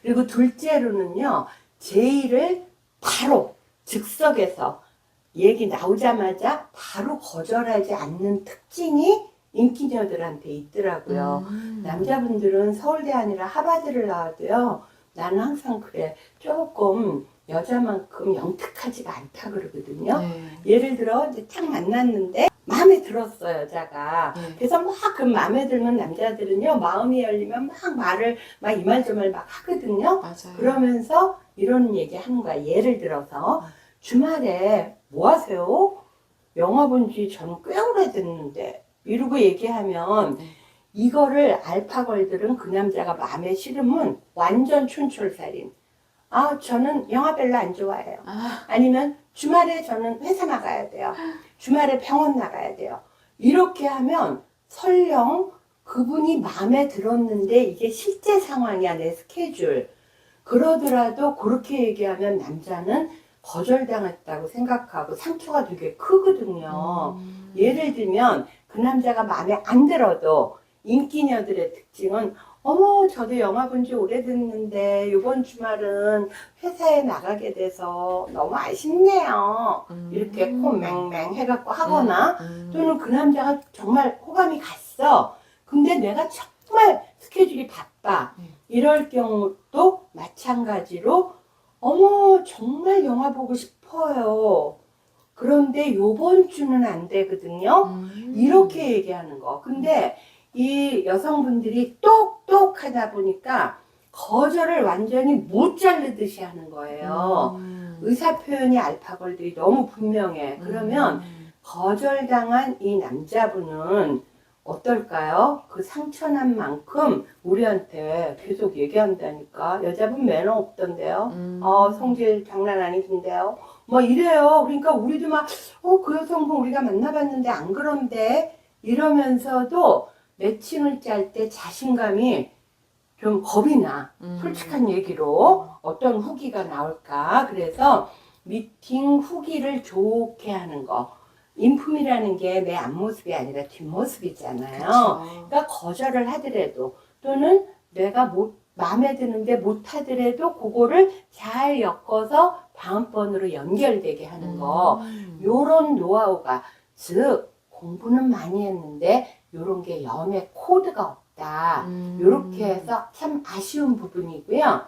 그리고 둘째로는요, 제의를 바로 즉석에서 얘기 나오자마자 바로 거절하지 않는 특징이 인기녀들한테 있더라고요. 음. 남자분들은 서울대 아니라 하버드를 나와도요, 나는 항상 그래. 조금 여자만큼 영특하지가 않다 그러거든요. 네. 예를 들어, 이제 딱 만났는데, 마음에 들었어, 여자가. 네. 그래서 막 그 마음에 들면 남자들은요, 마음이 열리면 막 말을 막 이말저말 막 하거든요. 맞아요. 그러면서 이런 얘기 하는 거야. 예를 들어서, 주말에 뭐 하세요? 영화 본 지 저는 꽤 오래됐는데. 이러고 얘기하면, 네. 이거를 알파걸들은 그 남자가 마음에 싫으면 완전 촌철살인. 아, 저는 영화 별로 안 좋아해요. 아, 아니면 주말에 저는 회사 나가야 돼요. 주말에 병원 나가야 돼요. 이렇게 하면 설령 그분이 마음에 들었는데 이게 실제 상황이야, 내 스케줄. 그러더라도 그렇게 얘기하면 남자는 거절당했다고 생각하고 상처가 되게 크거든요. 음. 예를 들면 그 남자가 마음에 안 들어도 인기녀들의 특징은 어머 저도 영화 본 지 오래됐는데 이번 주말은 회사에 나가게 돼서 너무 아쉽네요. 음. 이렇게 코 맹맹 해갖고 하거나 음. 또는 그 남자가 정말 호감이 갔어. 근데 내가 정말 스케줄이 바빠. 네. 이럴 경우도 마찬가지로 어머 정말 영화 보고 싶어요. 그런데 요번 주는 안 되거든요. 음. 이렇게 얘기하는 거. 근데 이 여성분들이 똑똑하다 보니까 거절을 완전히 못 자르듯이 하는 거예요. 음. 의사 표현이 알파걸들이 너무 분명해. 그러면 음. 거절당한 이 남자분은 어떨까요? 그 상처난 만큼 우리한테 계속 얘기한다니까. 여자분 매너 없던데요. 음. 어, 성질 장난 아니신데요. 뭐 이래요. 그러니까 우리도 막, 어, 그 여성분 우리가 만나봤는데 안 그런데 이러면서도 매칭을 짤 때 자신감이 좀 겁이 나. 음. 솔직한 얘기로 어떤 후기가 나올까. 그래서 미팅 후기를 좋게 하는 거. 인품이라는 게 내 앞모습이 아니라 뒷모습이잖아요. 그쵸. 그러니까 거절을 하더라도 또는 내가 못 마음에 드는데 못 하더라도 그거를 잘 엮어서 다음번으로 연결되게 하는 거. 음. 요런 노하우가 즉 공부는 많이 했는데 요런 게 연애 코드가 없다. 음. 요렇게 해서 참 아쉬운 부분이고요.